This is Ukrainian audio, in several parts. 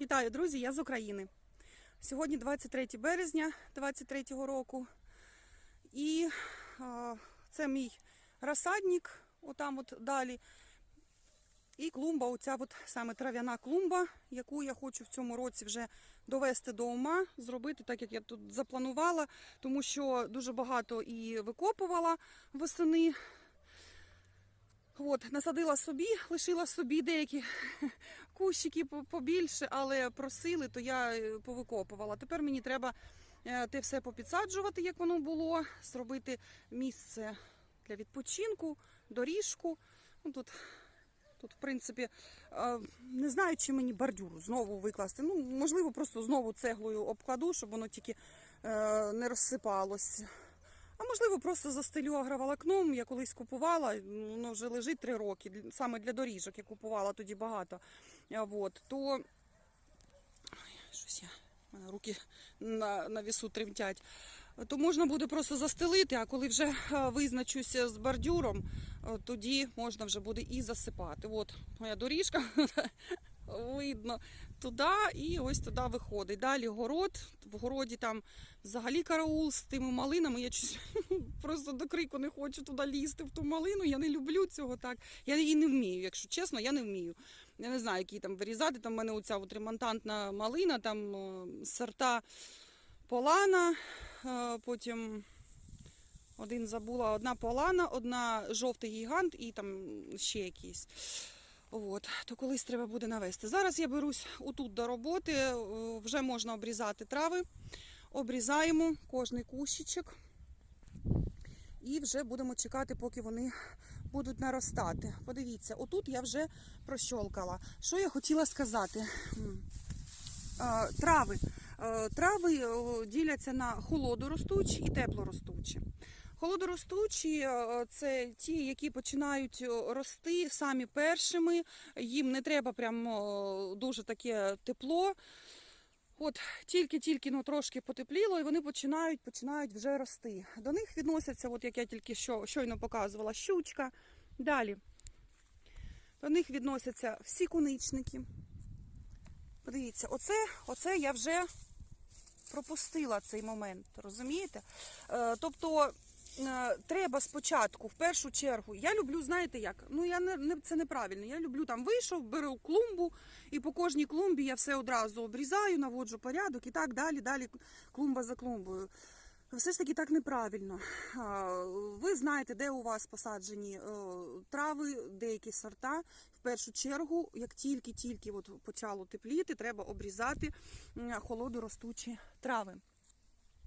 Вітаю, друзі! Я з України. Сьогодні 23 березня 23 року. І а, це мій розсадник, отам от далі. І клумба, оця от саме трав'яна клумба, яку я хочу в цьому році вже довести до ума, зробити так, як я тут запланувала, тому що дуже багато і викопувала восени. От, насадила собі, лишила собі деякі кущики побільше, але просили, то я е, повикопувала. Тепер мені треба е, те все попідсаджувати, як воно було, зробити місце для відпочинку, доріжку. Ну, тут, тут, в принципі, е, не знаю, чи мені бордюру знову викласти. Ну, можливо, просто знову цеглою обкладу, щоб воно тільки не розсипалось. А можливо, просто застелю агроволокном. Я колись купувала, воно вже лежить три роки. Саме для доріжок я купувала тоді багато. А, От, то Ой, щось я. У мене руки на, на вісу тремтять. То можна буде просто застелити, а коли вже е, визначуся з бордюром, е, тоді можна вже буде і засипати. От моя доріжка видно туди і ось туди виходить. Далі город. В городі там взагалі караул з тими малинами. Я просто до крику не хочу туди лізти в ту малину. Я не люблю цього так. Я її не вмію, якщо чесно, я не вмію. Я не знаю, які там вирізати. Там в мене оця от ремонтантна малина, там е, сорта полана, е, потім. Один забула, одна полана, одна жовтий гігант і там ще якісь. От, то колись треба буде навести. Зараз я берусь отут до роботи, е, вже можна обрізати трави. Обрізаємо кожний кущичок. І вже будемо чекати, поки вони будуть наростати. Подивіться, отут я вже прощолкала. Що я хотіла сказати? Трави. Е, Трави е, діляться на холодоростучі і теплоростучі. Холодоростучі е, це ті, які починають е, рости самі першими. Їм не треба прямо дуже таке тепло. От тільки-тільки ну, трошки потепліло, і вони починають, починають вже рости. До них відносяться, от як я тільки що, щойно показувала, щучка. Далі. До них відносяться всі куничники. Подивіться, оце, оце я вже пропустила цей момент, розумієте? Е, тобто треба спочатку, в першу чергу, я люблю, знаєте як? Ну я не, це неправильно. Я люблю там вийшов, беру клумбу, і по кожній клумбі я все одразу обрізаю, наводжу порядок і так далі, далі клумба за клумбою. Все ж таки так неправильно. Ви знаєте, де у вас посаджені е, трави, деякі сорта. В першу чергу, як тільки-тільки почало тепліти, треба обрізати холодоростучі трави.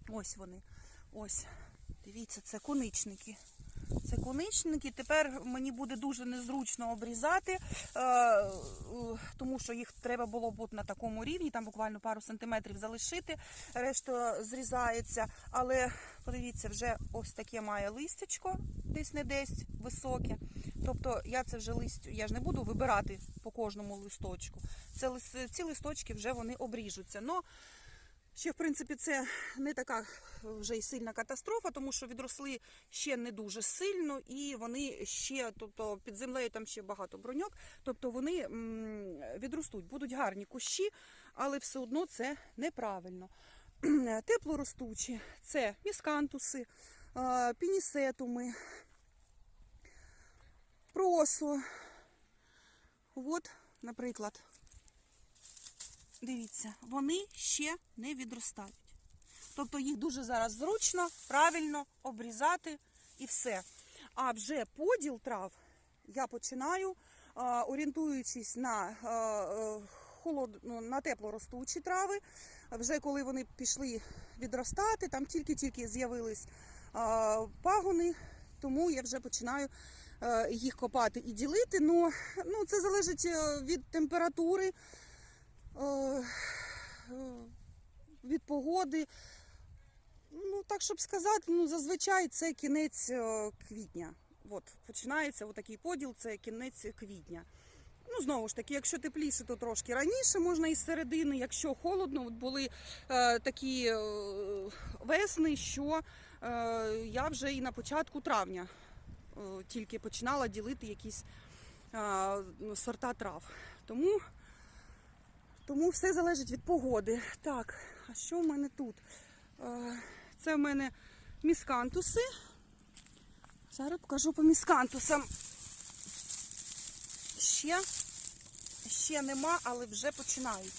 Ось вони. Ось. Дивіться, це коничники. Це коничники. Тепер мені буде дуже незручно обрізати, е, е, тому що їх треба було б на такому рівні, там буквально пару сантиметрів залишити, решта зрізається. Але подивіться, вже ось таке має листячко, десь не десь високе. Тобто я це вже листю, я ж не буду вибирати по кожному листочку. Це ці листочки вже вони обріжуться. Но Ще, в принципі, це не така вже й сильна катастрофа, тому що відросли ще не дуже сильно, і вони ще, тобто під землею там ще багато броньок, тобто вони відростуть, будуть гарні кущі, але все одно це неправильно. Теплоростучі це міскантуси, е, пінісетуми, просо. От, наприклад. Дивіться, вони ще не відростають. Тобто їх дуже зараз зручно, правильно обрізати і все. А вже поділ трав я починаю, орієнтуючись на, е, холод, ну, на теплоростучі трави. Вже коли вони пішли відростати, там тільки-тільки з'явились пагони, тому я вже починаю е, їх копати і ділити. Ну, ну, це залежить е, від температури від погоди. Ну, так, щоб сказати, ну, зазвичай це кінець е, квітня. От, починається отакий поділ, це кінець квітня. Ну, знову ж таки, якщо тепліше, то трошки раніше можна із середини. Якщо холодно, от були е, такі е, весни, що е, я вже і на початку травня е, тільки починала ділити якісь е, ну, сорта трав. Тому тому все залежить від погоди. Так, а що в мене тут? Е, Це в мене міскантуси. Зараз покажу по міскантусам. Ще, ще нема, але вже починають.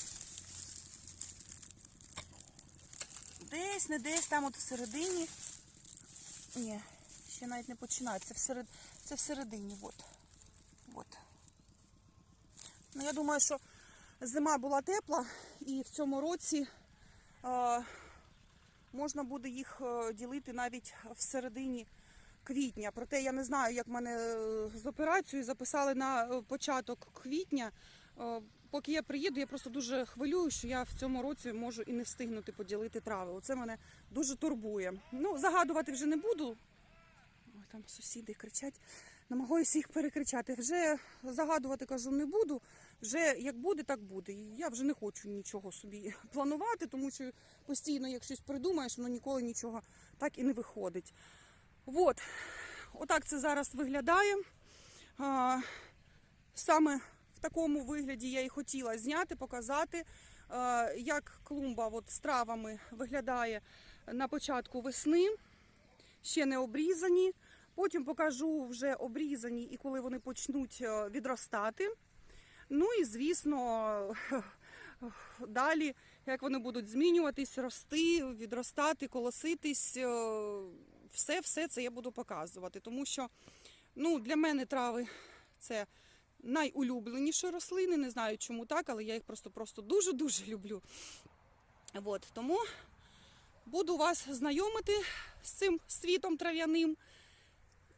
Десь, не десь, там от всередині. Ні, ще навіть не починають. Це, всеред... Це всередині. От. От. Ну, я думаю, що зима була тепла, і в цьому році е, можна буде їх е, ділити навіть в середині квітня. Проте я не знаю, як мене е, з операцією записали на початок квітня. Поки я приїду, я просто дуже хвилюю, що я в цьому році можу і не встигнути поділити трави. Оце мене дуже турбує. Ну, загадувати вже не буду. Ой, там сусіди кричать. Намагаюся їх перекричати. Вже загадувати кажу не буду. Вже як буде, так буде. Я вже не хочу нічого собі планувати, тому що постійно, як щось придумаєш, воно ніколи нічого так і не виходить. От, отак це зараз виглядає. Саме в такому вигляді я і хотіла зняти, показати, як клумба от, з травами виглядає на початку весни. Ще не обрізані. Потім покажу вже обрізані і коли вони почнуть е, відростати. Ну і звісно, далі, як вони будуть змінюватись, рости, відростати, колоситись, все, все це я буду показувати. Тому що ну, для мене трави це найулюбленіші рослини. Не знаю чому так, але я їх просто-просто дуже-дуже люблю. От, тому буду вас знайомити з цим світом трав'яним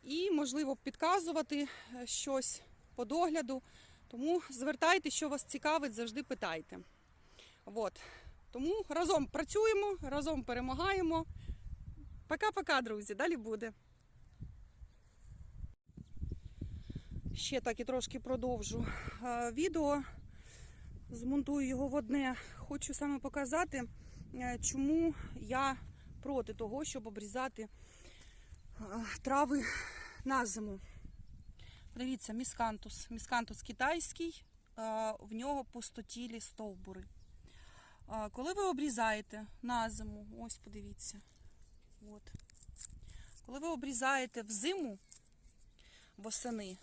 і, можливо, підказувати е, щось по догляду. Тому звертайте, що вас цікавить, завжди питайте. От. Тому разом працюємо, разом перемагаємо. Пока-пока, друзі, далі буде. Ще так і трошки продовжу е, відео. Змонтую його в одне. Хочу саме показати, е, чому я проти того, щоб обрізати трави на зиму. Дивіться, міскантус. Міскантус китайський, в нього пустотілі стовбури. Коли ви обрізаєте на зиму, ось подивіться. От. Коли ви обрізаєте взиму восени,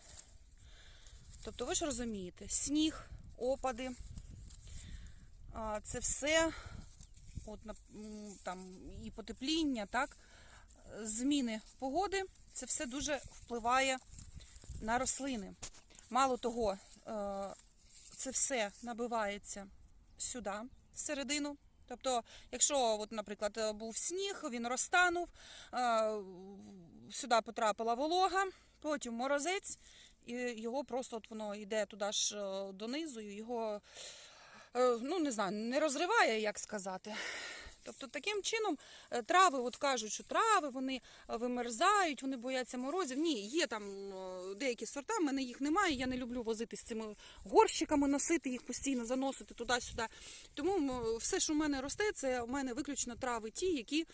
тобто ви ж розумієте, сніг, опади, це все от, там, і потепління, так, зміни погоди, це все дуже впливає на рослини. Мало того, е, це все набивається сюди, всередину. Тобто, якщо, от, наприклад, був сніг, він розтанув, е, сюди потрапила волога, потім морозець, і його просто от воно йде туди ж е, донизу, його ну не знаю, не розриває, як сказати. Тобто таким чином е, трави, от кажуть, що трави вони е, вимерзають, вони бояться морозів. Ні, є там е, деякі сорта, в мене їх немає. Я не люблю возити з цими горщиками, носити їх постійно, заносити туди-сюди. Тому все, що в мене росте, це у мене виключно трави ті, які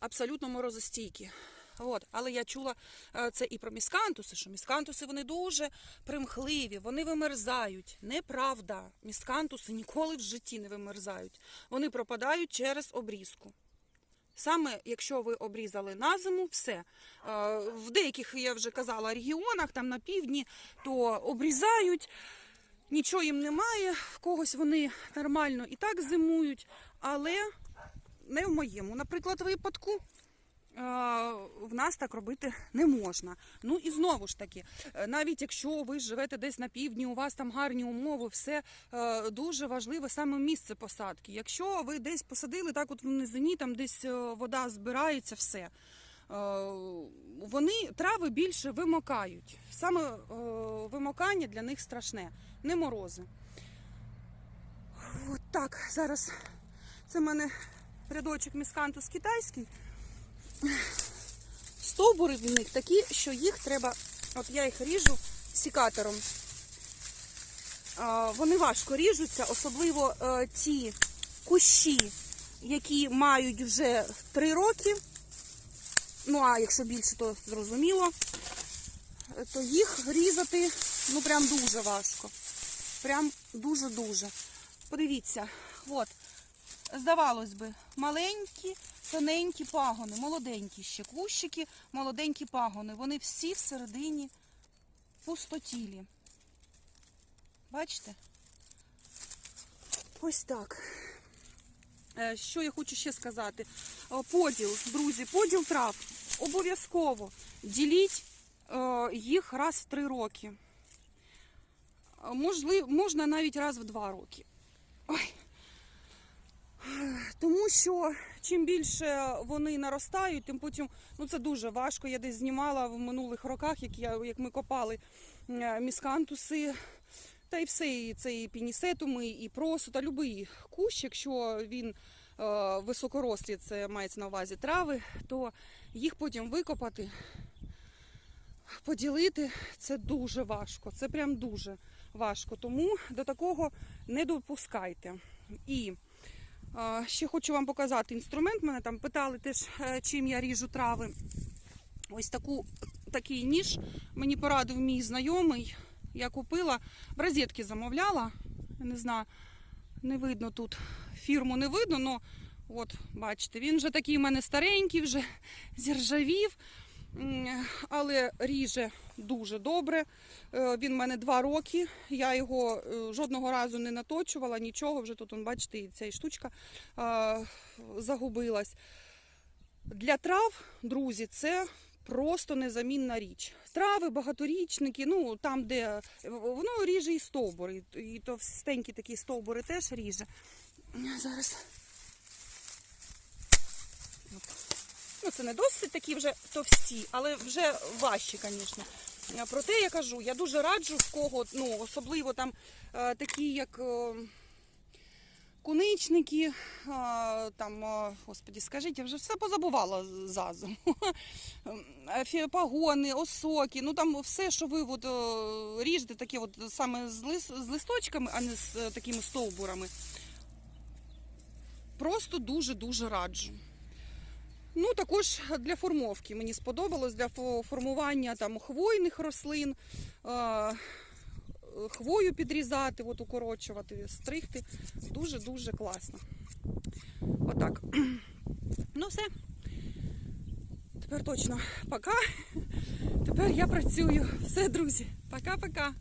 абсолютно морозостійкі. От. Але я чула е, це і про міскантуси, що міскантуси вони дуже примхливі, вони вимерзають. Неправда. Міскантуси ніколи в житті не вимерзають. Вони пропадають через обрізку. Саме якщо ви обрізали на зиму, все. Е, В деяких, я вже казала, регіонах, там на півдні, то обрізають, нічого їм немає, в когось вони нормально і так зимують, але не в моєму, наприклад, випадку. Е, В нас так робити не можна. Ну і знову ж таки, е, навіть якщо ви живете десь на півдні, у вас там гарні умови, все е, дуже важливе саме місце посадки. Якщо ви десь посадили, так от в низині, там десь вода збирається, все. Вони трави більше вимокають. Саме вимокання для них страшне, не морози. От так, зараз це в мене рядочок міскантус китайський. Стовбури в них такі, що їх треба, от я їх ріжу сікатором. Вони важко ріжуться, особливо е, ті кущі, які мають вже 3 роки. Ну, а якщо більше, то зрозуміло, Е, то їх різати ну прям дуже важко. Прям дуже-дуже. Подивіться, от, здавалось би, маленькі, тоненькі пагони, молоденькі ще кущики, молоденькі пагони. Вони всі всередині пустотілі. Бачите? Ось так. Е, Що я хочу ще сказати? Е, Поділ, друзі, поділ трав. Обов'язково діліть е, їх раз в три роки. Е, Можлив, можна навіть раз в два роки. Ой. Тому що чим більше вони наростають, тим потім ну це дуже важко. Я десь знімала в минулих роках, як я як ми копали е, міскантуси. Та й все, і це і пінісетуми, і просу, та любий кущ, якщо він е, високорослі, це мається на увазі трави, то їх потім викопати, поділити це дуже важко. Це прям дуже важко. Тому до такого не допускайте. І ще хочу вам показати інструмент. Мене там питали теж, е, чим я ріжу трави. Ось таку, такий ніж мені порадив мій знайомий. Я купила, в розетки замовляла. Не знаю, не видно тут. Фірму не видно, але от, бачите, він вже такий у мене старенький, вже зіржавів, але ріже дуже добре. Е, Він в мене два роки. Я його е, жодного разу не наточувала, нічого. Вже тут, он, бачите, і ця штучка е, загубилась. Для трав, друзі, це просто незамінна річ. Трави, багаторічники, ну там, де воно ріже і стовбури, і товстенькі такі стовбури теж ріже. Зараз. От. Ну, це не досить такі вже товсті, але вже важчі, звісно. Проте я кажу, я дуже раджу в кого, ну, особливо там е, такі, як. е, Куничники, е, там, господі, скажіть, я вже все позабувала зазу. Фі- Пагони, осоки, ну там все, що ви от, ріжете, таке от саме з, лис, з листочками, а не з такими стовбурами. Просто дуже-дуже раджу. Ну, також для формовки мені сподобалось для формування там хвойних рослин, хвою підрізати, от укорочувати, стригти. Дуже-дуже класно. Отак. Ну, все. Тепер точно пока. Тепер я працюю. Все, друзі. Пока-пока.